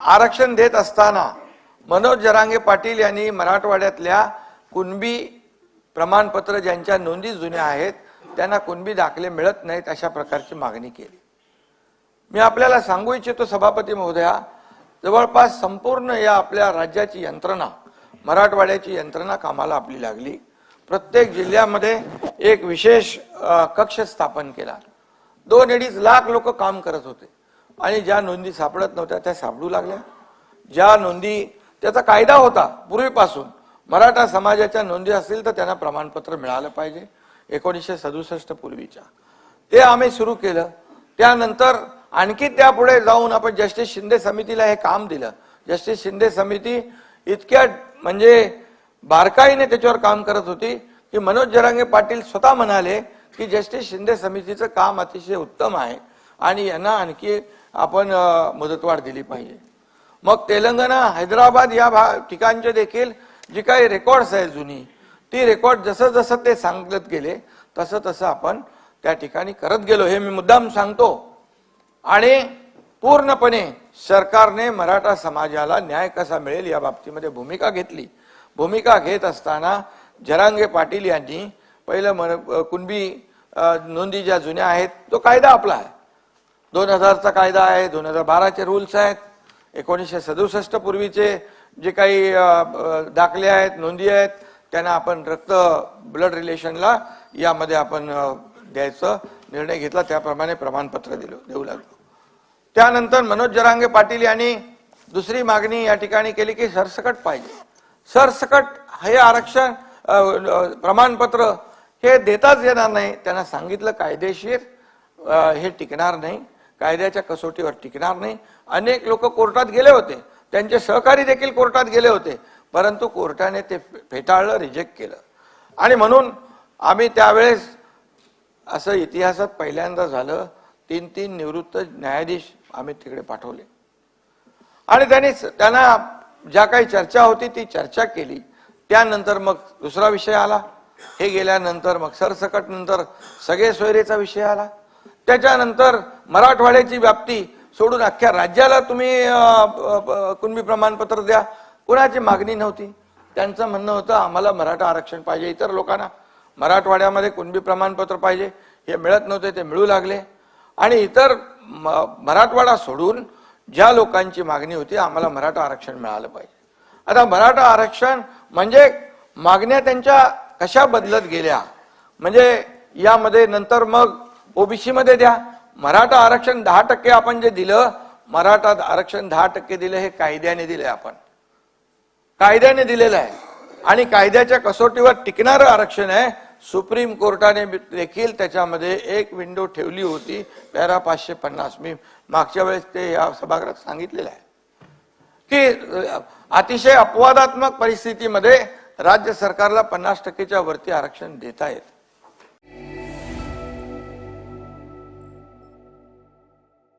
आरक्षण देत असताना मनोज जरांगे पाटील यांनी मराठवाड्यातल्या कुणबी प्रमाणपत्र ज्यांच्या नोंदी जुन्या आहेत त्यांना कुणबी दाखले मिळत नाहीत अशा प्रकारची मागणी केली. मी आपल्याला सांगू इच्छितो सभापती महोदया जवळपास संपूर्ण या आपल्या राज्याची यंत्रणा मराठवाड्याची यंत्रणा कामाला आपली लागली. प्रत्येक जिल्ह्यामध्ये एक विशेष कक्ष स्थापन केला. दोन अडीच लाख लोक काम करत होते. आणि ज्या नोंदी सापडत नव्हत्या त्या सापडू लागल्या. ज्या नोंदी त्याचा कायदा होता पूर्वीपासून. मराठा समाजाच्या नोंदी असतील तर त्यांना प्रमाणपत्र मिळालं पाहिजे. एकोणीसशे सदुसष्ट पूर्वीच्या. ते आम्ही सुरू केलं. त्यानंतर आणखी त्यापुढे जाऊन आपण जस्टिस शिंदे समितीला हे काम दिलं. जस्टिस शिंदे समिती इतक्या म्हणजे बारकाईने त्याच्यावर काम करत होती की मनोज जरांगे पाटील स्वतः म्हणाले की जस्टिस शिंदे समितीचं काम अतिशय उत्तम आहे. आणि यांना आणखी आपण मदतवाढ मुदतवाढ दिली पाहिजे. मग तेलंगणा हैदराबाद या भा ठिकाणचे देखील जी काही रेकॉर्ड्स आहेत जुनी ती रेकॉर्ड जसं जसं ते सांगत गेले तसं तसं आपण त्या ठिकाणी करत गेलो. हे मी मुद्दाम सांगतो. आणि पूर्णपणे सरकारने मराठा समाजाला न्याय कसा मिळेल या बाबतीमध्ये भूमिका घेतली. भूमिका घेत असताना जरांगे पाटील यांनी पहिलं मन- कुणबी नोंदी ज्या जुन्या आहेत तो कायदा आपला आहे. दोन हजारचा कायदा आहे दोन हजार बाराचे रूल्स आहेत एकोणीसशे सदुसष्ट पूर्वीचे जे काही दाखले आहेत नोंदी आहेत त्यांना आपण रक्त ब्लड रिलेशनला यामध्ये आपण द्यायचं निर्णय घेतला त्याप्रमाणे प्रमाणपत्र दिलं देऊ लागलो. त्यानंतर मनोज जरांगे पाटील यांनी दुसरी मागणी या ठिकाणी केली की सरसकट पाहिजे. सरसकट हे आरक्षण प्रमाणपत्र हे देताच येणार नाही. त्यांना सांगितलं कायदेशीर हे टिकणार नाही. कायद्याच्या कसोटीवर टिकणार नाही. अनेक लोक कोर्टात गेले होते. त्यांचे सहकारी देखील कोर्टात गेले होते. परंतु कोर्टाने ते फेटाळलं रिजेक्ट केलं. आणि म्हणून आम्ही त्यावेळेस असं इतिहासात पहिल्यांदा झालं तीन तीन निवृत्त न्यायाधीश आम्ही तिकडे पाठवले. आणि त्यांनी त्यांना ज्या काही चर्चा होती ती चर्चा केली. त्यानंतर मग दुसरा विषय आला. हे गेल्यानंतर मग सरसकट नंतर सगळे सोयरेचा विषय आला. त्याच्यानंतर मराठवाड्याची व्याप्ती सोडून अख्ख्या राज्याला तुम्ही कुणबी प्रमाणपत्र द्या. कुणाची मागणी नव्हती. त्यांचं म्हणणं होतं आम्हाला मराठा आरक्षण पाहिजे इतर लोकांना. मराठवाड्यामध्ये कुणबी प्रमाणपत्र पाहिजे. हे मिळत नव्हते ते मिळू लागले. आणि इतर मराठवाडा सोडून ज्या लोकांची मागणी होती आम्हाला मराठा आरक्षण मिळालं पाहिजे. आता मराठा आरक्षण म्हणजे मागण्या त्यांच्या कशा बदलत गेल्या? म्हणजे यामध्ये नंतर मग ओबीसी मध्ये द्या. मराठा आरक्षण दहा टक्के आपण जे दिलं मराठा आरक्षण दहा टक्के दिलं हे कायद्याने दिले आपण. कायद्याने दिलेलं आहे. आणि कायद्याच्या कसोटीवर टिकणारं आरक्षण आहे. सुप्रीम कोर्टाने देखील त्याच्यामध्ये एक विंडो ठेवली होती. पॅरा पाचशे पन्नास. मी मागच्या वेळेस ते या सभागृहात सांगितलेलं आहे. की अतिशय अपवादात्मक परिस्थितीमध्ये राज्य सरकारला पन्नास टक्केच्या वरती आरक्षण देता येत.